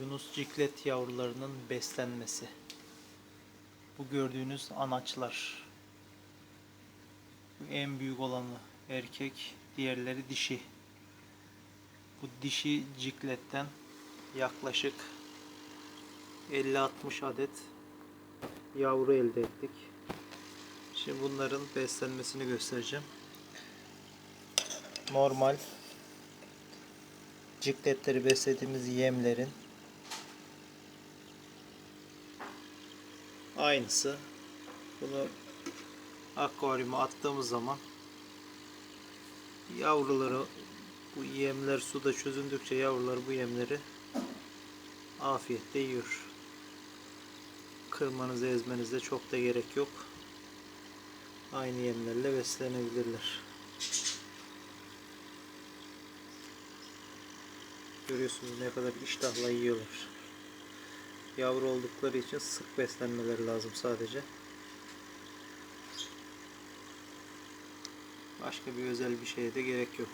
Yunus ciklet yavrularının beslenmesi. Bu gördüğünüz anaçlar. En büyük olanı erkek, diğerleri dişi. Bu dişi cikletten yaklaşık 50-60 adet yavru elde ettik. Şimdi bunların beslenmesini göstereceğim. Normal cikletleri beslediğimiz yemlerin aynısı. Bunu akvaryuma attığımız zaman yavruları bu yemler suda çözündükçe yavrular bu yemleri afiyetle yiyor. Kırmanıza ezmenize çok da gerek yok. Aynı yemlerle beslenebilirler. Görüyorsunuz ne kadar iştahla yiyorlar. Yavru oldukları için sık beslenmeleri lazım sadece. Başka bir özel bir şeye de gerek yok.